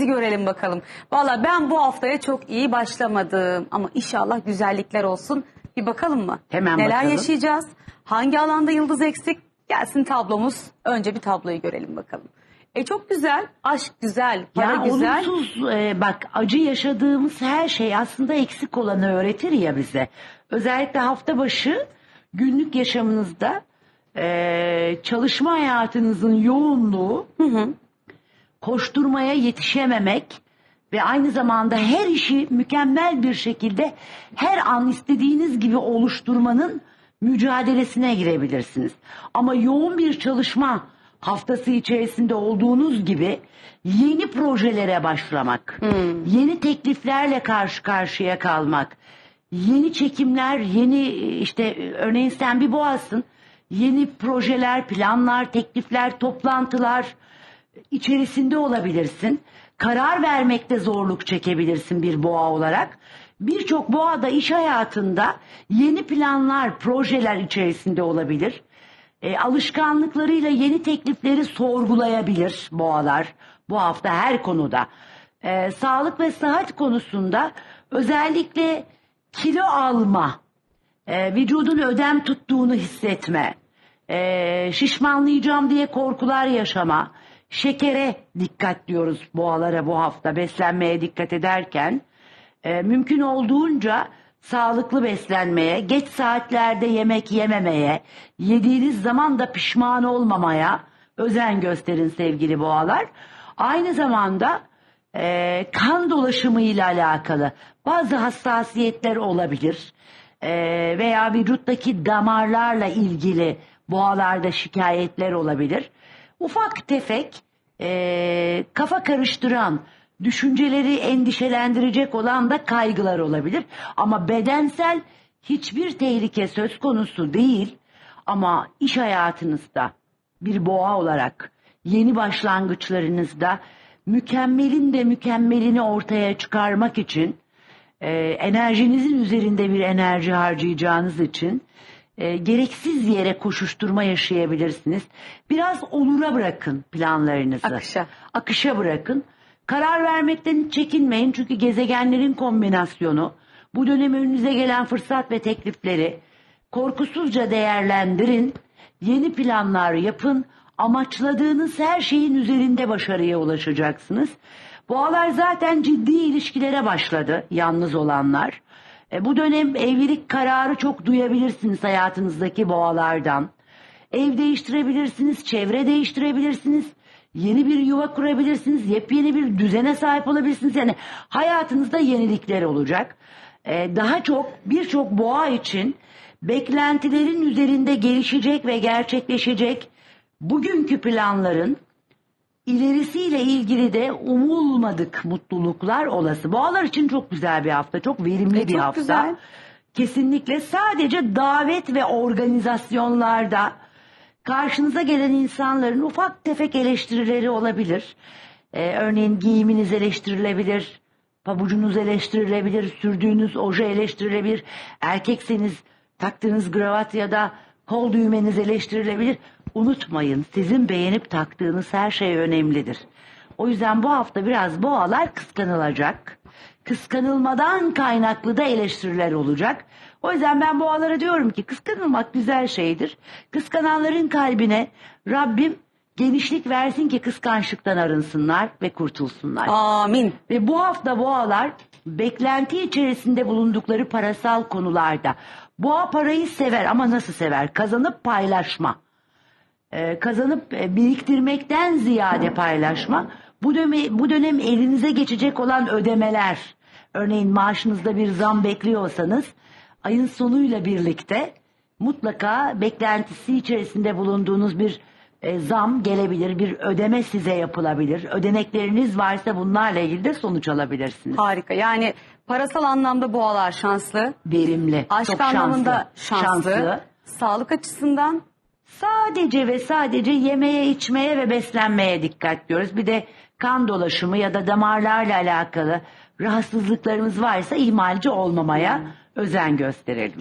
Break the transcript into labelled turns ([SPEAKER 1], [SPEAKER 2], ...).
[SPEAKER 1] sizi görelim bakalım. Valla ben bu haftaya çok iyi başlamadım ama inşallah güzellikler olsun. Bir bakalım mı?
[SPEAKER 2] Hemen
[SPEAKER 1] Neler
[SPEAKER 2] bakalım.
[SPEAKER 1] yaşayacağız? Hangi alanda yıldız eksik? Gelsin tablomuz. Önce bir tabloyu görelim bakalım. E çok güzel, aşk güzel, para
[SPEAKER 2] Ya
[SPEAKER 1] güzel.
[SPEAKER 2] olumsuz e, bak acı yaşadığımız her şey aslında eksik olanı öğretir ya bize. Özellikle hafta başı günlük yaşamınızda e, çalışma hayatınızın yoğunluğu koşturmaya yetişememek ve aynı zamanda her işi mükemmel bir şekilde her an istediğiniz gibi oluşturmanın mücadelesine girebilirsiniz. Ama yoğun bir çalışma haftası içerisinde olduğunuz gibi yeni projelere başlamak, yeni tekliflerle karşı karşıya kalmak, yeni çekimler, yeni işte örneğin sen bir boğazsın, yeni projeler, planlar, teklifler, toplantılar, içerisinde olabilirsin. Karar vermekte zorluk çekebilirsin bir boğa olarak. Birçok boğa da iş hayatında yeni planlar, projeler içerisinde olabilir. E, alışkanlıklarıyla yeni teklifleri sorgulayabilir boğalar bu hafta her konuda. E, sağlık ve sıhhat konusunda özellikle kilo alma, e, vücudun ödem tuttuğunu hissetme, e, şişmanlayacağım diye korkular yaşama, şekere dikkat diyoruz boğalara bu hafta beslenmeye dikkat ederken e, mümkün olduğunca sağlıklı beslenmeye, geç saatlerde yemek yememeye, yediğiniz zaman da pişman olmamaya özen gösterin sevgili boğalar. Aynı zamanda e, kan dolaşımı ile alakalı bazı hassasiyetler olabilir E, veya vücuttaki damarlarla ilgili boğalarda şikayetler olabilir. Ufak tefek e, kafa karıştıran düşünceleri endişelendirecek olan da kaygılar olabilir. Ama bedensel hiçbir tehlike söz konusu değil. Ama iş hayatınızda bir boğa olarak yeni başlangıçlarınızda mükemmelin de mükemmelini ortaya çıkarmak için e, enerjinizin üzerinde bir enerji harcayacağınız için e, gereksiz yere koşuşturma yaşayabilirsiniz. Biraz olura bırakın planlarınızı.
[SPEAKER 1] Akışa.
[SPEAKER 2] Akışa bırakın. Karar vermekten hiç çekinmeyin çünkü gezegenlerin kombinasyonu bu dönem önünüze gelen fırsat ve teklifleri korkusuzca değerlendirin. Yeni planlar yapın. Amaçladığınız her şeyin üzerinde başarıya ulaşacaksınız. Boğalar zaten ciddi ilişkilere başladı yalnız olanlar. E, bu dönem evlilik kararı çok duyabilirsiniz hayatınızdaki boğalardan. Ev değiştirebilirsiniz, çevre değiştirebilirsiniz, yeni bir yuva kurabilirsiniz, yepyeni bir düzene sahip olabilirsiniz. Yani hayatınızda yenilikler olacak. E, daha çok birçok boğa için beklentilerin üzerinde gelişecek ve gerçekleşecek bugünkü planların ilerisiyle ilgili de umulmadık mutluluklar olası. Boğalar için çok güzel bir hafta, çok verimli
[SPEAKER 1] E,
[SPEAKER 2] bir
[SPEAKER 1] çok
[SPEAKER 2] hafta.
[SPEAKER 1] güzel.
[SPEAKER 2] Kesinlikle sadece davet ve organizasyonlarda karşınıza gelen insanların ufak tefek eleştirileri olabilir. Ee, örneğin giyiminiz eleştirilebilir, pabucunuz eleştirilebilir, sürdüğünüz oje eleştirilebilir. Erkekseniz taktığınız kravat ya da kol düğmeniz eleştirilebilir. Unutmayın sizin beğenip taktığınız her şey önemlidir. O yüzden bu hafta biraz boğalar kıskanılacak. Kıskanılmadan kaynaklı da eleştiriler olacak. O yüzden ben boğalara diyorum ki kıskanılmak güzel şeydir. Kıskananların kalbine Rabbim genişlik versin ki kıskançlıktan arınsınlar ve kurtulsunlar.
[SPEAKER 1] Amin.
[SPEAKER 2] Ve bu hafta boğalar beklenti içerisinde bulundukları parasal konularda. Boğa parayı sever ama nasıl sever? Kazanıp paylaşma. Ee, kazanıp e, biriktirmekten ziyade paylaşma. Bu dönem, bu dönem elinize geçecek olan ödemeler. Örneğin maaşınızda bir zam bekliyorsanız ayın sonuyla birlikte mutlaka beklentisi içerisinde bulunduğunuz bir e, zam gelebilir, bir ödeme size yapılabilir. Ödenekleriniz varsa bunlarla ilgili de sonuç alabilirsiniz.
[SPEAKER 1] Harika. Yani parasal anlamda boğalar şanslı.
[SPEAKER 2] Verimli,
[SPEAKER 1] Aşk
[SPEAKER 2] çok
[SPEAKER 1] anlamında
[SPEAKER 2] şanslı.
[SPEAKER 1] şanslı. Sağlık açısından
[SPEAKER 2] Sadece ve sadece yemeye, içmeye ve beslenmeye dikkat diyoruz. Bir de kan dolaşımı ya da damarlarla alakalı rahatsızlıklarımız varsa ihmalci olmamaya özen gösterelim.